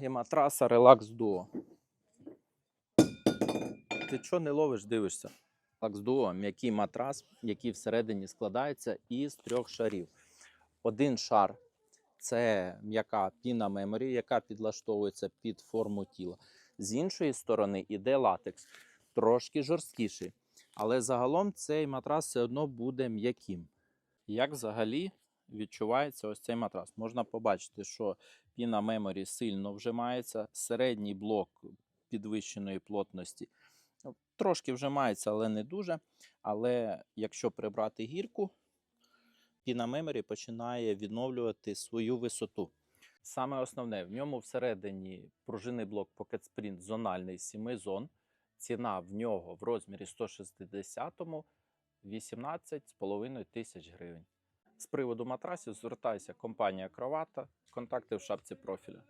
Матраса Relax Duo. Ти чого не ловиш, дивишся? Relax Duo – м'який матрас, який всередині складається із трьох шарів. Один шар це м'яка піна меморі, яка підлаштовується під форму тіла. З іншої сторони іде латекс, трошки жорсткіший. Але загалом цей матрас все одно буде м'яким. Як взагалі відчувається ось цей матрас? Можна побачити, що піна меморі сильно вжимається, середній блок підвищеної плотності ну, трошки вжимається, але не дуже. Але якщо прибрати гірку, піна меморі починає відновлювати свою висоту. Саме основне, в ньому всередині пружинний блок Pocket Sprint зональний 7 зон. Ціна в нього в розмірі 160-му 18,5 тисяч гривень. З приводу матрасів звертайся компанія Кровата, контакти в шапці профіля.